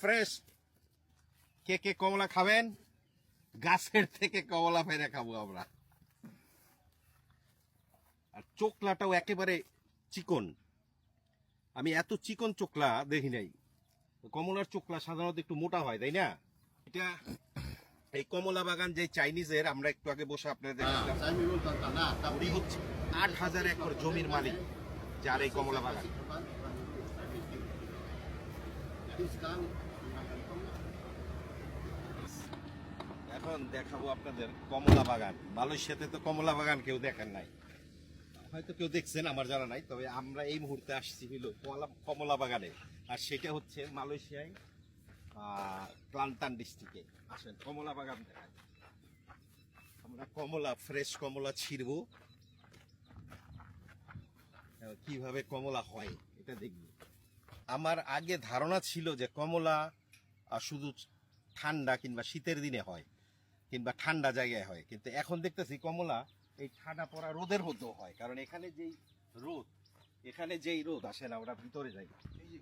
Fresh. কে কে কমলা খাবেন? গাছের থেকে কমলা ফেরে খাব আমরা। আর চোকলাটাও একেবারে চিকন। আমি এত চিকন চোকলা দেখি নাই। কমলার চোকলা সাধারণত একটু মোটা হয় তাই না? এটা এই কমলা বাগান যে চাইনিজের আমরা একটু আগে বসে আপনাদের আট হাজার একর জমির মালিক যার এই কমলা বাগান। এখন দেখাবো আপনাদের কমলা বাগান। মালয়েশিয়াতে তো কমলা বাগান কেউ দেখেন নাই। হয়তো কেউ দেখছেন, আমার জানা নাই, তবে আমরা এই মুহূর্তে আসছি হইল কমলা কমলা বাগানে। আর সেটা হচ্ছে মালয়েশিয়ায় ক্লান্তান ডিস্ট্রিক্টে। আসেন, কমলা বাগান দেখায় আমরা কমলা, ফ্রেশ কমলা ছিড়বো। কীভাবে কমলা হয়, এটা দেখব। আমার আগে ধারণা ছিল যে কমলা শুধু ঠান্ডা কিংবা শীতের দিনে হয়, কিংবা ঠান্ডা জায়গায় হয়। কিন্তু এখন দেখতেছি কমলা এই ঠান্ডা পড়া রোদের মধ্যেও হয়, কারণ এখানে যেই রোদ, এখানে যেই রোদ আসে না ওরা ভিতরে যাই। এই যে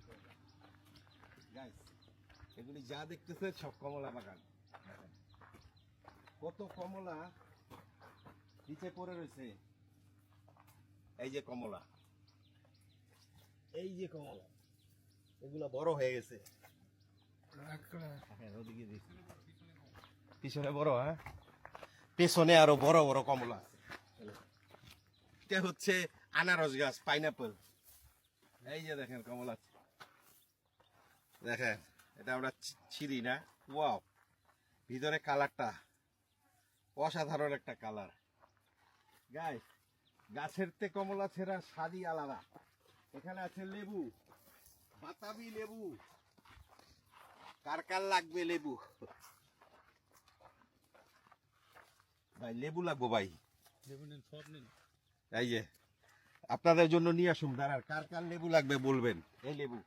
এগুলি যা দেখতেছে সব কমলা বাগান। কত কমলা নিচে পড়ে রয়েছে। এই যে কমলা। এই যে কমলা। এগুলা বড় হয়ে গেছে। হ্যাঁ। পিছনে বড় হ্যাঁ? পেছনে আরও বড় বড় কমলা আছে। এটা হচ্ছে আনারস গাছ পাইনাপল এই যে দেখেন কমলা। দেখেন এটা আমরা ছিঁড়ি না। ওয়াও ভিতরে কালারটা অসাধারণ একটা কালার। গাই গাছের তে কমলা ছেঁড়া স্বাদই আলাদা। এখানে আছে লেবু। বাতাবি লেবু। কার কার লাগবে লেবু? ভাই লেবু লাগবো ভাই। এই যে আপনাদের জন্য নিয়ে আসুন দাঁড়ান কার কার লেবু লাগবে বলবেন? এই লেবু।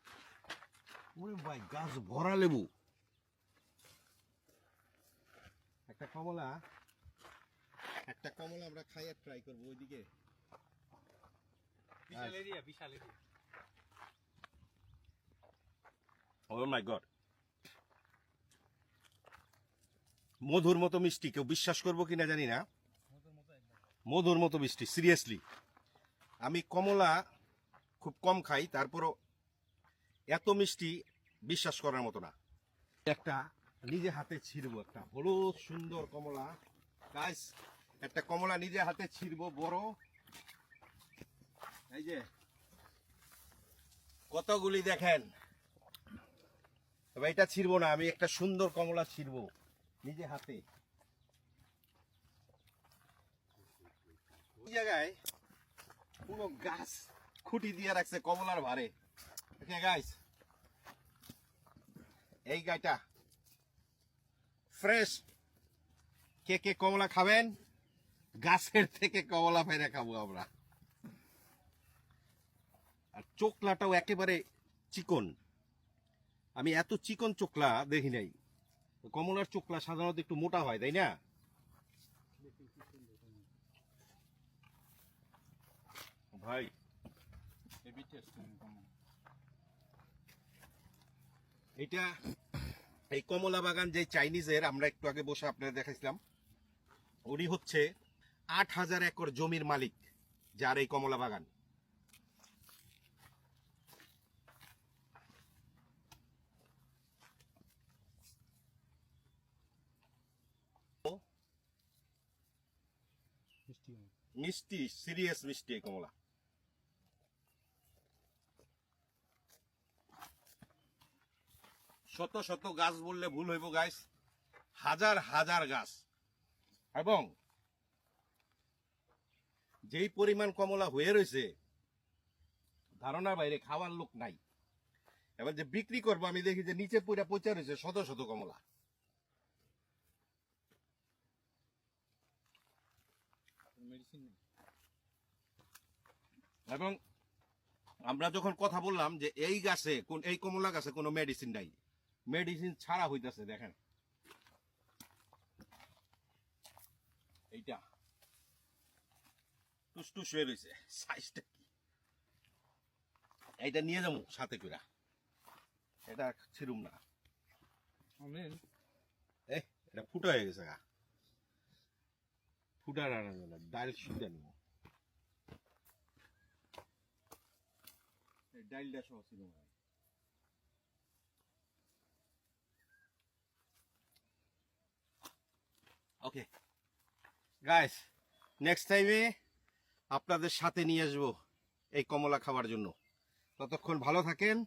ওরে ভাই গাছ ভরা লেবু। একটা কমলা। একটা কমলা আমরা খাই আর ট্রাই করব ওইদিকে। বিশাল এরিয়া বিশাল এরিয়া ও মাই গড মধুর মতো মিষ্টি, কেউ বিশ্বাস করব কিনা জানি না। মধুর মতো মিষ্টি সিরিয়াসলি আমি কমলা খুব কম খাই, তারপরও এত মিষ্টি বিশ্বাস করার মতো না। একটা নিজে হাতে ছিড়বো একটা হলুদ সুন্দর কমলা। গাছ একটা কমলা নিজে হাতে ছিড়বো, বড়। এই যে, কতগুলি দেখেন? তবে এটা ছিড়বো না, আমি একটা সুন্দর কমলা ছিড়বো, নিজে হাতে। জায়গায় পুরো গাছ খুঁটি দিয়ে রাখছে কমলার ভারে ওকে গাইস এই গাইটা ফ্রেশ কে কে কমলা খাবেন? গাছের থেকে কমলা ফেরে খাব আমরা। আর চোকলাটাও একেবারে চিকন। আমি এত চিকন চোকলা দেখি নাই। কমলার চোকলা সাধারণত একটু মোটা হয়, তাই না? ভাই, এটা এই কমলা বাগান যে চাইনিজের, আমরা একটু আগে বসে আপনাদের দেখাইছিলাম, উনি হচ্ছে আট হাজার একর জমির মালিক, যার এই কমলা বাগান। মিষ্টি সিরিয়াস মিষ্টি কমলা শত শত গাছ বললে ভুল হইব গাছ হাজার হাজার গাছ। এবং যেই পরিমাণ কমলা হয়ে রয়েছে ধারণার বাইরে খাওয়ার লোক নাই। এবার যে বিক্রি করব, আমি দেখি যে নিচে পুরা পচা রয়েছে শত শত কমলা। নেই এবং আমরা যখন কথা বললাম যে এই গাছে কোন এই কমলা গাছে কোনো মেডিসিন নাই। মেডিসিন ছাড়া হইতাছে দেখেন। এইটা। টুসটুস হয়ে রয়েছে সাইজটা কি? এইটা নিয়ে যাব সাথে করে এটা ছিড়ুম না। এটা ফুটা হয়ে গেছে গা। ফুটা রান্না না ডাল শুটা নিব ডাইলটা সহ ছিল। ওকে গাইস নেক্সট টাইমে আপনাদের সাথে নিয়ে আসব এই কমলা খাওয়ার জন্য। ততক্ষণ ভালো থাকেন।